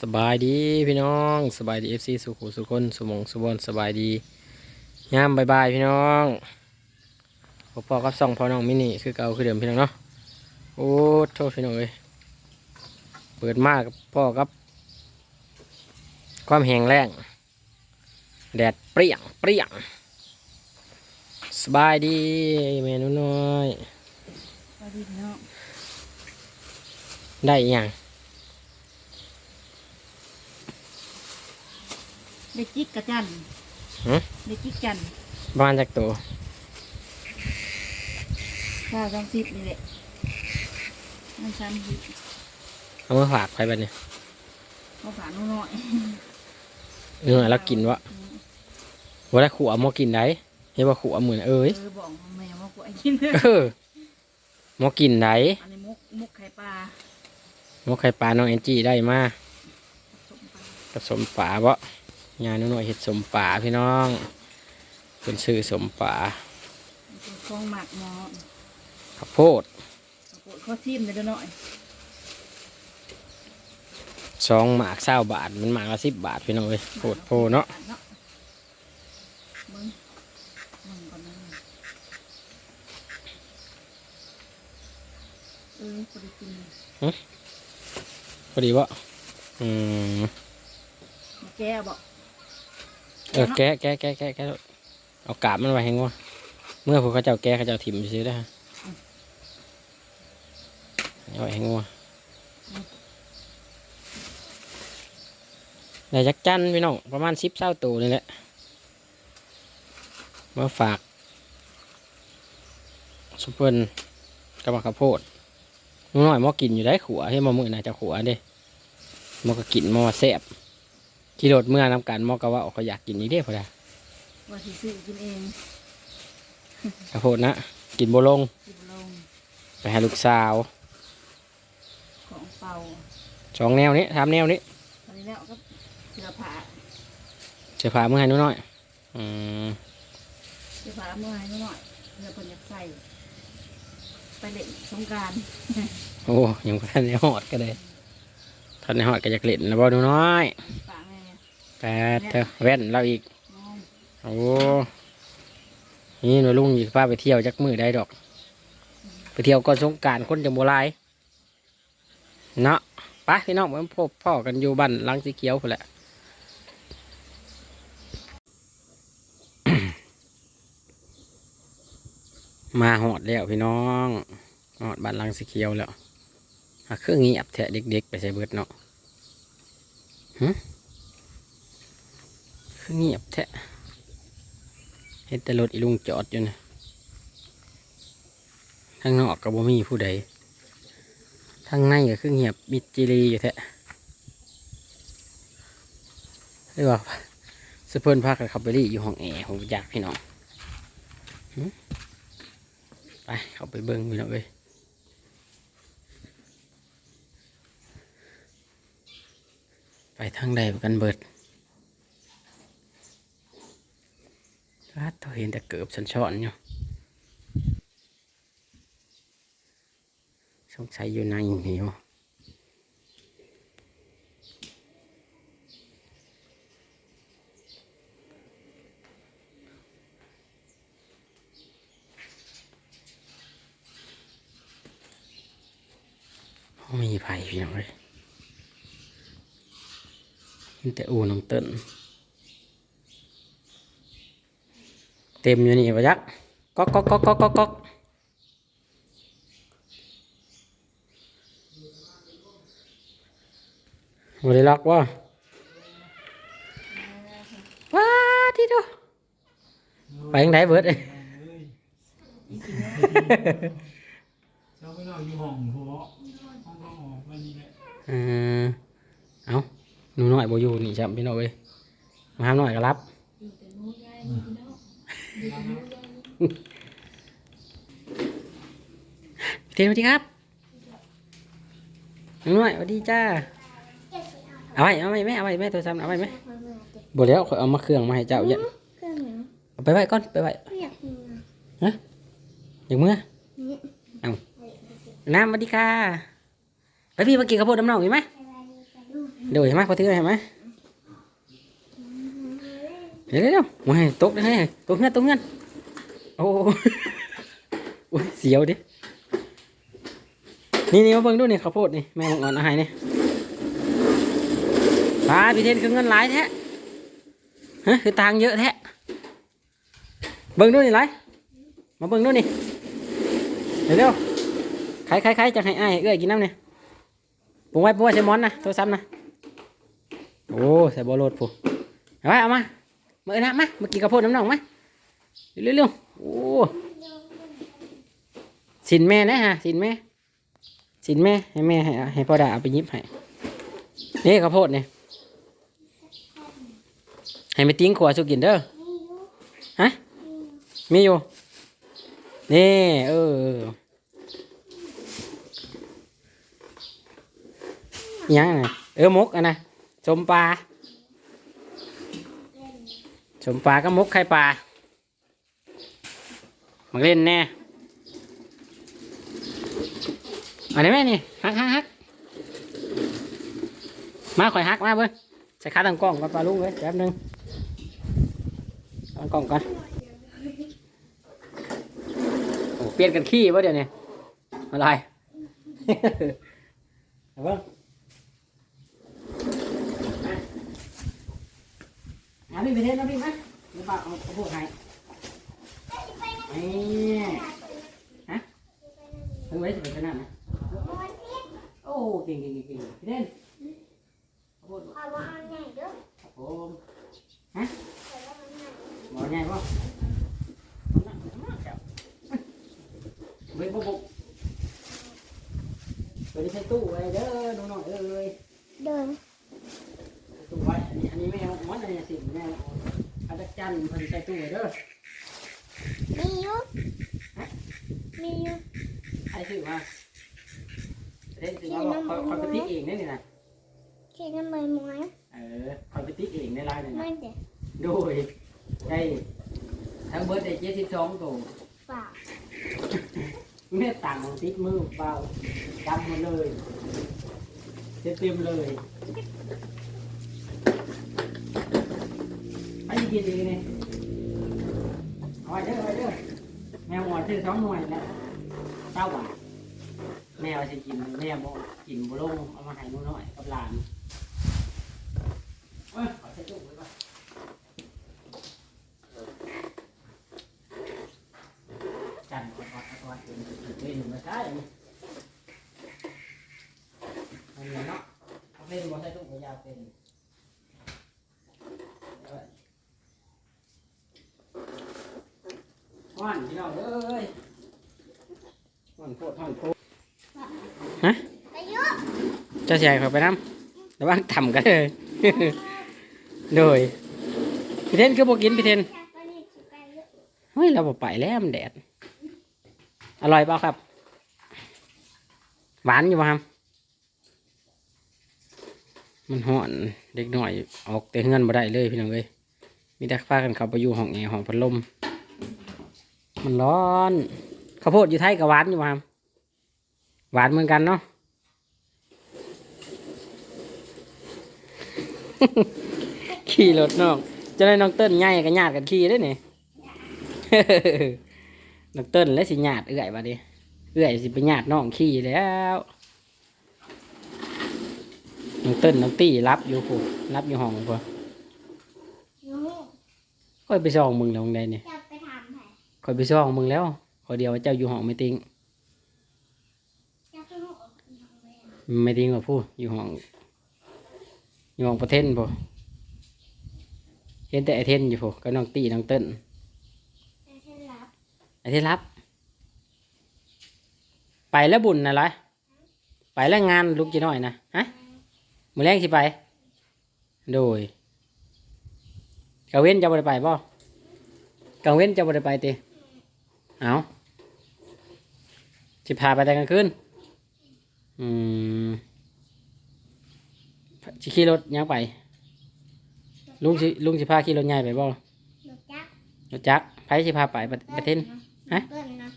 สบายดีพี่น้องสบายดีเอฟซีสุขุสุคนสุมงสุบอนสบายดียามบายบายพี่น้องพอพอกับสองพ่อน้องมินิคือเก่าคือเดิมพี่น้องเนาะโอ้โทษพี่น้องเอ้ยเปิดมากกับพ่อกับ ความแห้งแรงแดดเปรี้ยงเปรี้ยงสบายดีเมนูน้อยสวัสดีพี่น้องได้อีหยัง ได้จิกกระจันหึได้จิกจันบ้านจากตัวข้าวสองสิบนี่แหละมันสามสิบเอามาฝากใครบ้านเนี่ยเขาฝาหนูน้อยเนื้อแล้วกินวะว่าได้ขัวหมอกินได้เห็นว่าขัวเหมือนเอ้ยเออบอกแม่ว่ากูไอ้กินเลยเออหมอกินได้อันนี้มุกมุกไข่ปลาหมอไข่ปลาน้องแอนจี้ได้มา สมปลา กับสมป่าบ่ ยายน้อยๆเห็ดสมป่าพี่น้องเป็นชื่อสมป่าเป็นฟองหมักหมอข้าวโพดโอ้ข้อทิมเลยเด้อหน่อยสองหมากเศร้าบาทมันหมากละสิบบาทพี่น้องเอ้ยโพดโพเนาะมึงมึงก่อนนะเออพอดีกินพอดีบ่อืมมาแก้บอกเออแกะแกะแกะแกะแกะเอากาบมันไว้ให้งัวเมื่อพวกเขาเจ้าแกะเขาเจ้าถิ่มซื้อได้อฮะเอาไว้ให้งัวได้จักจันพี่น้องประมาณสิบเศร้าตัวนี่แหละมาฝากสุเปิลกับมะข้าวโพดหนูน้อยหมอกินอยู่ได้ขัวให้หมอมือน่าจะขัวเด้หมอก็กินหมอแซ่บ ขี่รถเมื่อนำกันหมอก็ว่าเขาอยากกินนี่เด้พอดาว่าสิซื้อกินเองข้าวโพดนะ กินโบลง กินลงไปให้ลูกสาว ของเป่าสองแนวนี้สามแนวนี้ตอนนี้แล้วก็เสื้อผ้าเสื้อผ้าเมื่อให้หนูน้อยอืมเสื้อผ้าเมื่อไหร่หน่อยเพื่อคนอยากใส่ไปเล่นสงกรารโอ้ยังบ่ทันได้หอดก็เลยทันได้หอดก็อยากเล่นนะบ่หนูน้อยป่า แม่แต่เธอแว่นเราอีกน้องโอ้นี่หนูลุงอยู่ป้าไปเที่ยวจักมือได้ดอก ไปเที่ยวก่อนสงการคนจะโบลายเนาะไปพี่น้องมันพบพ่อกันอยู่บ้านลังสีเขียวคนแหละมาหอดแล้วพี่น้องหอดบ้านลังสีเขียวแล้วอะเครื่องเงียบแทะเด็กๆไปใส่เบิดเนาะหึ เงียบแทะเห็นแต่รถอีลุงจอดอยู่นะทางนอกก็บ่มีผู้ใดทางในก็คือเงียบมิดจิรีอยู่แท้หรือว่าสเปินพากันขับไปรีอยู่ห้องแอร์ของอยากพี่น้องไปเข้าไปเบิ้งพี่น้องเอ้ยไปทางใดกันเบิด ถ้าตัวเห็นแต่เกือบฉันช้อนอยู่สงสัยอยู่ในนี่อยู่ไม่มีไผ่พี่น้องเลยเห็นแต่อูน้องเติ้น เต็มอยู่นี่ปะยักก๊อกก๊อกก๊อกก๊อกก๊อกก๊อกบริล็อกว่าว้าที่ดูไปยังไงเบิดเอ้ยเราไปนอนอยู่ห้องหัวห้องก็ออกมานี่แหละเออเอาหนูหน่อยบ่อยู่นี่จำพี่น้องเอ้ยมาหาหน่อยก็รับพี่ เทนสวัสดีครับหนูหน่อยสวัสดีจ้า เอาไว้เอาไว้แม่เอาไว้แม่ตัวซ้ำเอาไว้ไหมบ่แล้วข่อยเอามาเครื่องมาให้เจ้าเยอะเครื่องหนึ่งเอาไปไว้ก่อนไปไว้ไม่อยากกินอะอย่างเมื่อนี่น้ำสวัสดีค่ะไปพี่มากินข้าวโพดน้ำน่องอีกไหมไปไปไปดูโดยมาพอถือเห็นไหม เดี๋ยวเดี๋ยวเดี๋ยวโอ้ยตกได้ไงตกเงินตกเงินโอ้โหโอ้ยเสียวดิ นี่นี่มาเบิ่งดูนี่ข้าวโพดนี่แม่ของอ่อนอาหารนี่ปลาพี่เทนคือเงินหลายแท้ฮะคือตังเยอะแท้เบิ่งดูนี่ไรมาเบิ่งดูนี่เดี๋ยวเดี๋ยวใครใครใครจะให้อ้ายเอื้อยกินน้ำเนี่ยปรุงไว้ปรุงไว้ใส่หมอนนะโทรศัพท์นะโอ้ใส่บอลโลดผู้เอาไว้เอามา มาเอ้ยนะมามากินข้าวโพดน้ำหนองมาเร็วๆเร็วโอ้สินแม่นะฮะสินแม่สินแม่ให้แม่ให้ให้พ่อดาเอาไปยิบให้นี่ข้าวโพดเนี่ยให้ไปติ้งขวดสุกินเด้อฮะมีอยู่นี่เอออยังไงเออมกอะนะสมปลา มปลาก็มุกไข่ปลามาเล่นแน่อันนี้แม่นี่ฮักฮักฮักมาข่อยฮักมาเบิ้งใส่ขาตั้งกล้องกับปลาลุงเลยแป๊บหนึงตั้งกล้องก่อนโอ้เปลี่ยนกันขี้วะเดี๋ยวนี้อะไรเอาเบิ้ง เอาพี่ไปเทสนะพี่ไหมหรือเปล่าเอาเอาพวกใครไอ้ฮะถึงไว้สิบขนาดนะโอ้เก่งเก่งเก่งเก่งพี่เทนเอาพวกเอาเอาใหญ่ด้อครับผมฮะาว่าเอาใหญ่ หมอใหญ่ป่ะเว้ยปุ๊บปุ๊บเปิดใส่ตู้ไว้เด้อน้องๆเอ้ย เดิน ตู้ไว้อันนี้อันนี้แมวมันอันนี้สิแมวอาจารย์จันทร์เพิ่นใส่ตู้ไว้เด้อ มีอยู่ มีอยู่ไอ้ถือมาเล่นถือมาบอกคอยคอยไปติ๊กเองนี่นี่นะเขียนกันใบไม้เออคอยไปติ๊กเองในไลน์นี่ไม่นะเด็ดโดยได้ทั้งเบิร์ดได้เจ็ดสิบสองตัวฝากเมื่อต่างของติ๊กมือเบาดำหมดเลยเต็มเต็มๆเลยไปกินดีนี่เอาไว้เด้อเอาไว้เด้อ แมวหมอดซื้อสองหน่วยแล้วเจ้าบาทแมวจะกินแมวบ่กินบุลงเอามาให้หนูน้อยกับหลานเอ้ยขอใช้ตู้ไว้ก่อนจันกอดกอดกอดเป็นเล่นมาใช่อันนี้เนาะเอาเล่นบ่ใช้ตู้ก็ยาวเป็นเอาไว้ฮ้อ นพี่น้องเอ้ยฮ้อนโพดฮ้อนโพดฮะไปเยอะเจ้าชายเขาไปน้ำระวังต่ำกันเลยโดยพี่เทนคือบอกกินพี่เทนจากตอนนี้สิไปเยอะเฮ้ยเราบอกไปแล้วมันแดด อร่อยเปล่าครับ หวานอยู่ป่ะครับมันห่อนเด็กหน่อยออกแต่เฮือนบ่ได้เลยพี่น้องเอ้ยมีแต่พากันเขาไปอยู่ห้องแอร์ห้องพัดลม มันร้อนข้าวโพดอยู่ไทยกับหวานอยู่ป่ะครับหวานเหมือนกันเนาะขี่รถน้องจะได้น้องเติ้ลง่ายกับญาติกันขี่ได้เนี่ยน้องเติ้ลและสิญาติเอื่อยมาดิเอื่อยสิไปญาติน้องขี่แล้วน้องเติ้ลน้องตี้รับอยู่ผูรับอยู่ห้องพอยูค่อยไปซ่องมึงแล้วมึงใดเนี่ย อยไปซ่องมึงแล้วขอยเดียวว่าเจ้าอยู่ห้องไม่ติงจะไปห้องไม่ติงว่าพูดอยู่ห้องอยู่ห้องประเทศพอเห็นแต่ไอเทนอยู่พอก็น้องตี้น้องเติ้ลจะให้รับไอเทนรับ ไปแล้วบุญนะไรไปแล้วงานลูกจีน้อยนะฮะมือแรงสิไป โดยกาเว้นจะบ่ได้ไปบ่กาเว้นจะบ่ได้ไปติ เอาสิพาไปแต่กลางคืนอืมสิขี่รถยังไป ลุงสิลุงสิพาขี่รถใหญ่ไปบ่หนูจักรถจักรไผสิพาไปประประเทศฮะเกินนะ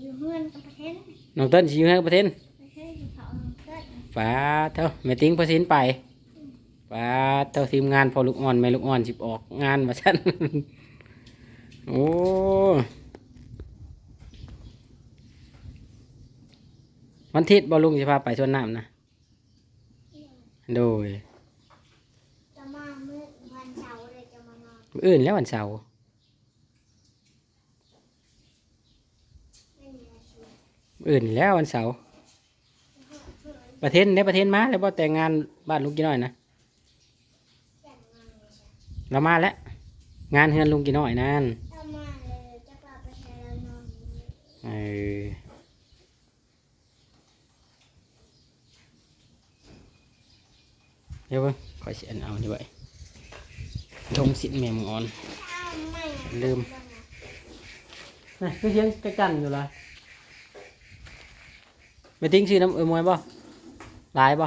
อยู่เพื่อนกับประเทศน้องเต้นสิอยู่ให้ประเทศประเทศอยู่เขาเกินฟ้าเท่าแม่ติ้งพอสินไปอป้าเจ้าทีมงานพอลูกอ่อนแม่ลูกอ่อนสิบออกงานมาชั้นโอ้ วันอาทิตย์บอลุงจะพาไปสวนน้ำนะ โดยจะมาเมื่อวันเสาร์เลยจะมานอนมื้ออื่นแล้ววันเสาร์ไม่มีอะไรช่วยมื้ออื่นแล้ววันเสาร์ประเทศในประเทศมาแล้วบ่แต่งงานบ้านลุงกี่น้อยนะแต่งงานเลยใช่เรามาแล้วงานเฮือนลุงกี่น้อยนั่น เอามาเลยจะกลับไปใช้แล้วนอน เออ เดี๋ยวเบิ่งขอยสิอันเอานี่ไว้ทงสิทธิ์แม่มึงอ่อนอ้าวไม่อะลืมนะคือเสียงกระกันอยู่ละไปติ้งชื่อน้ำเออมวยบ่หลายบ่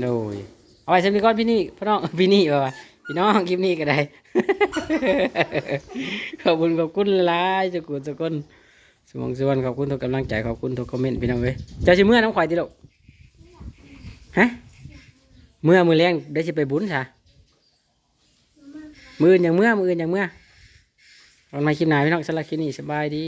โดยเอาไว้สำนีก่อนพี่นี่พี่น้องพี่นี่บ่วะพี่น้องคลิปนี้ก็ได้ ขอบคุณขอบคุณหลายๆเจ้ากูทุกคนสมองสวนขอบคุณทุกกำลังใจขอบคุณทุกคอมเมนต์พี่น้องเว้ยเจ้าชิเมื่อน้ำข่อยติลูก ฮะเมื่อมือแรงได้สิไปบุญซะมืออนอย่างเมื่อมืออนอย่างเมื่อวันมาคลิปหนพี่น้องสลักคลิปนี้สบายดี